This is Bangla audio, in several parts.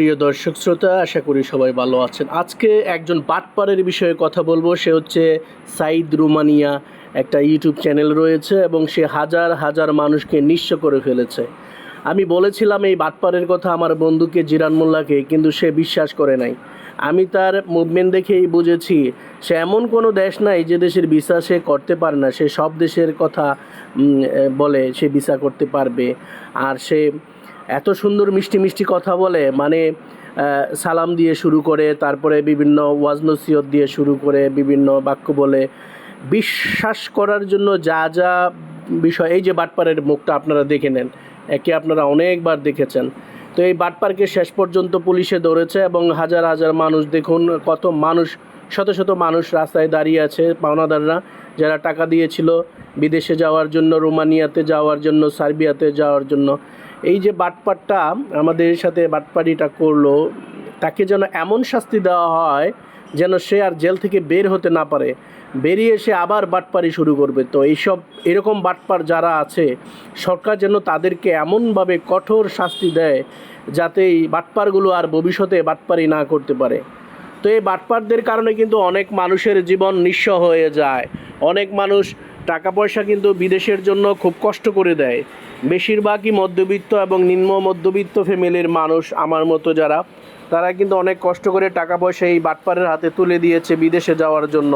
প্রিয় দর্শক শ্রোতা, আশা করি সবাই ভালো আছেন। আজকে একজন বাটপারের বিষয়ে কথা বলব। সে হচ্ছে সাইদ রুমানিয়া, একটা ইউটিউব চ্যানেল রয়েছে এবং সে হাজার হাজার মানুষকে নিঃস্ব করে ফেলেছে। আমি বলেছিলাম এই বাটপারের কথা আমার বন্ধুকে জিরান মোল্লাকে, কিন্তু সে বিশ্বাস করে নাই। আমি তার মুভমেন্ট দেখেই বুঝেছি, সে এমন কোনো দেশ নাই যে দেশের ভিসা সে করতে পারে না। সে সব দেশের কথা বলে সে ভিসা করতে পারবে। আর সে এত সুন্দর মিষ্টি মিষ্টি কথা বলে মানে সালাম দিয়ে শুরু করে, তারপরে বিভিন্ন ওয়াজ নসিহত দিয়ে শুরু করে, বিভিন্ন বাক্য বলে। বিশ্বাস করার জন্য যা যা বিষয়, এই যে বাটপারের মুখটা আপনারা দেখে নেন, একে আপনারা অনেকবার দেখেছেন। তো এই বাটপারকে শেষ পর্যন্ত পুলিশে ধরেছে এবং হাজার হাজার মানুষ, দেখুন কত মানুষ, শত শত মানুষ রাস্তায় দাঁড়িয়ে আছে পাওনাদাররা, যারা টাকা দিয়েছিল বিদেশে যাওয়ার জন্য, রোমানিয়াতে যাওয়ার জন্য, সার্বিয়াতে যাওয়ার জন্য। এই যে বাটপারটা আমাদের সাথে বাটপাড়িটা করল, তাকে যেন এমন শাস্তি দেওয়া হয় যেন সে আর জেল থেকে বের হতে না পারে। বেরিয়ে সে আবার বাটপারি শুরু করবে। তো এইসব, এরকম বাটপার যারা আছে, সরকার যেন তাদেরকে এমনভাবে কঠোর শাস্তি দেয় যাতে এই বাটপারগুলো আর ভবিষ্যতে বাটপারি না করতে পারে। তো এই বাটপারদের কারণে কিন্তু অনেক মানুষের জীবন নিঃস্ব হয়ে যায়। অনেক মানুষ টাকা পয়সা কিন্তু বিদেশের জন্য খুব কষ্ট করে দেয়। বেশিরভাগই মধ্যবিত্ত এবং নিম্ন মধ্যবিত্ত ফ্যামিলির মানুষ আমার মতো যারা, তারা কিন্তু অনেক কষ্ট করে টাকা পয়সা এই বাটপারের হাতে তুলে দিয়েছে বিদেশে যাওয়ার জন্য।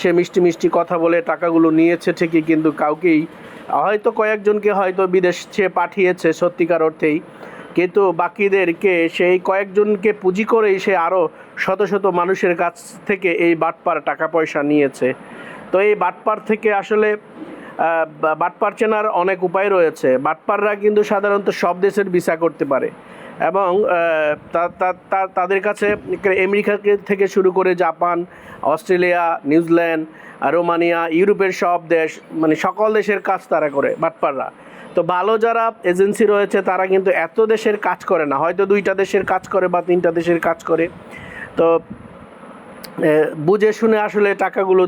সে মিষ্টি মিষ্টি কথা বলে টাকাগুলো নিয়েছে ঠিকই কিন্তু কাউকেই, হয়তো কয়েকজনকে হয়তো বিদেশ পাঠিয়েছে সত্যিকার অর্থেই। কিন্তু বাকিদেরকে, সেই কয়েকজনকে পুঁজি করেই সে আরও শত শত মানুষের কাছ থেকে এই বাটপার টাকা পয়সা নিয়েছে। তো এই বাটপার থেকে আসলে বাটপার চেনার অনেক উপায় রয়েছে। বাটপাররা কিন্তু সাধারণত সব দেশের ভিসা করতে পারে এবং তাদের কাছে আমেরিকা থেকে শুরু করে জাপান, অস্ট্রেলিয়া, নিউজিল্যান্ড, রোমানিয়া, ইউরোপের সব দেশ মানে সকল দেশের কাজ তারা করে বাটপাররা। তো ভালো যারা এজেন্সি রয়েছে, তারা কিন্তু এত দেশের কাজ করে না। হয়তো দুইটা দেশের কাজ করে বা তিনটা দেশের কাজ করে। তো বুঝে শুনে আসলে টাকাগুলো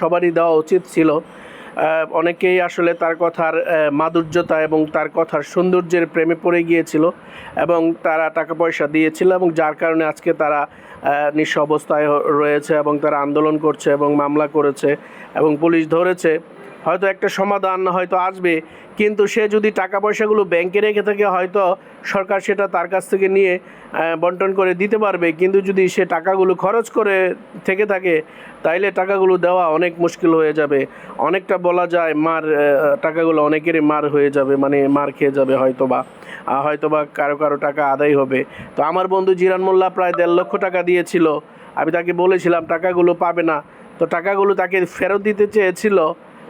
সবারই দেওয়া উচিত ছিল। অনেকেই আসলে তার কথার মাধুর্যতা এবং তার কথার সৌন্দর্যের প্রেমে পড়ে গিয়েছিল এবং তারা টাকা পয়সা দিয়েছিল এবং যার কারণে আজকে তারা নিঃস্ব অবস্থায় রয়েছে এবং তারা আন্দোলন করছে এবং মামলা করেছে এবং পুলিশ ধরেছে। হয়তো একটা সমাধান হয়তো আসবে, কিন্তু সে যদি টাকা পয়সাগুলো ব্যাংকে রেখে থাকে, হয়তো সরকার সেটা তার কাছ থেকে নিয়ে বন্টন করে দিতে পারবে। কিন্তু যদি সে টাকাগুলো খরচ করে থেকে থাকে, তাইলে টাকাগুলো দেওয়া অনেক মুশকিল হয়ে যাবে। অনেকটা বলা যায় মার টাকাগুলো অনেকেরই মার হয়ে যাবে মানে মার খেয়ে যাবে হয়তো বা হয়তো বা কারও কারও টাকা আদায় হবে। তো আমার বন্ধু জিরান মোল্লা প্রায় দেড় লক্ষ টাকা দিয়েছিল। আমি তাকে বলেছিলাম, টাকাগুলো পাবে না। তো টাকাগুলো তাকে ফেরত দিতে চেয়েছিল।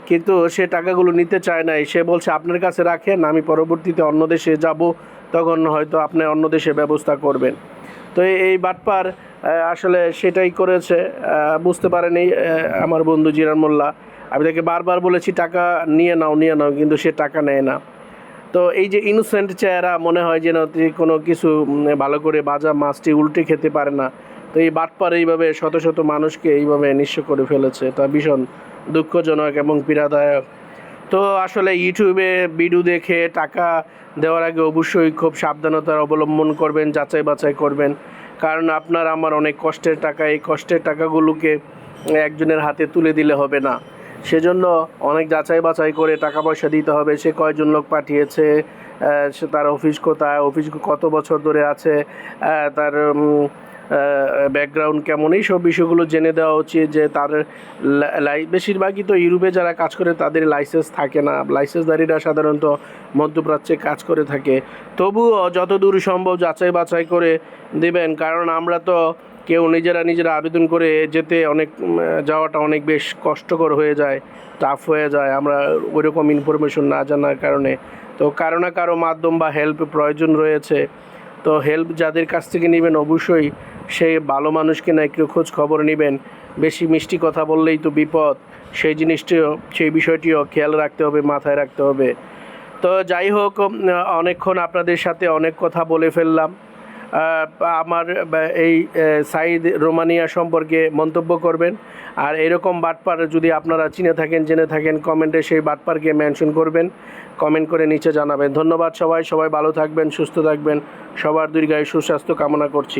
কিন্তু সে টাকাগুলো নিতে চায় নাই। সে বলছে, আপনার কাছে রাখেন, আমি পরবর্তীতে অন্য দেশে যাব, তখন হয়তো আপনি অন্য দেশে ব্যবস্থা করবেন। তো এই- বাটপার আসলে সেটাই করেছে। বুঝতে পারেনি আমার বন্ধু জিরান মোল্লা। আমি তাকে বারবার বলেছি, টাকা নিয়ে নাও নিয়ে নাও, কিন্তু সে টাকা নেয় না। তো এই যে ইনোসেন্ট চেহারা, মনে হয় যেন কোনো কিছু ভালো করে বাজা মাছটি উল্টে খেতে পারে না। তো এই বাটপার এইভাবে শত শত মানুষকে এইভাবে নিঃস্ব করে ফেলেছে। তা ভীষণ দুঃখজনক এবং পীড়াদায়ক। তো আসলে ইউটিউবে ভিডিও দেখে টাকা দেওয়ার আগে অবশ্যই খুব সাবধানতার অবলম্বন করবেন, যাচাই বাছাই করবেন। কারণ আপনার আমার অনেক কষ্টের টাকা, এই কষ্টের টাকাগুলোকে একজনের হাতে তুলে দিলে হবে না। সেজন্য অনেক যাচাই বাছাই করে টাকা পয়সা দিতে হবে। সে কয়জন লোক পাঠিয়েছে সে তার অফিস কোথায় অফিস কত বছর ধরে আছে তার ব্যাকগ্রাউন্ড কেমন? এই সব বিষয়গুলো জেনে দেওয়া উচিত যে তার বেশিরভাগই তো ইউরোপে যারা কাজ করে তাদের লাইসেন্স থাকে না। লাইসেন্সধারীরা সাধারণত মধ্যপ্রাচ্যে কাজ করে থাকে। তবুও যতদূর সম্ভব যাচাই বাছাই করে দেবেন। কারণ আমরা তো কেউ নিজেরা নিজেরা আবেদন করে যেতে অনেক যাওয়াটা অনেক বেশ কষ্টকর হয়ে যায় টাফ হয়ে যায়। আমরা ওইরকম ইনফরমেশন না জানার কারণে। তো কারও না কারও মাধ্যম বা হেল্প প্রয়োজন রয়েছে। তো হেল্প যাদের কাছ থেকে নেবেন অবশ্যই সেই ভালো মানুষকে না একটু খোঁজ খবর নেবেন। বেশি মিষ্টি কথা বললেই তো বিপদ। সেই জিনিসটিও, সেই বিষয়টিও খেয়াল রাখতে হবে, মাথায় রাখতে হবে। তো যাই হোক অনেকক্ষণ আপনাদের সাথে অনেক কথা বলে ফেললাম। আমার এই সাইদ রোমানিয়া সম্পর্কে মন্তব্য করবেন। আর এরকম বাটপার যদি আপনারা চিনে থাকেন, জেনে থাকেন, কমেন্টে সেই বাটপারকে মেনশন করবেন। কমেন্ট করে নিচে জানাবেন। ধন্যবাদ সবাই। সবাই ভালো থাকবেন, সুস্থ থাকবেন। সবার দীর্ঘায়ু সুস্বাস্থ্য কামনা করছি।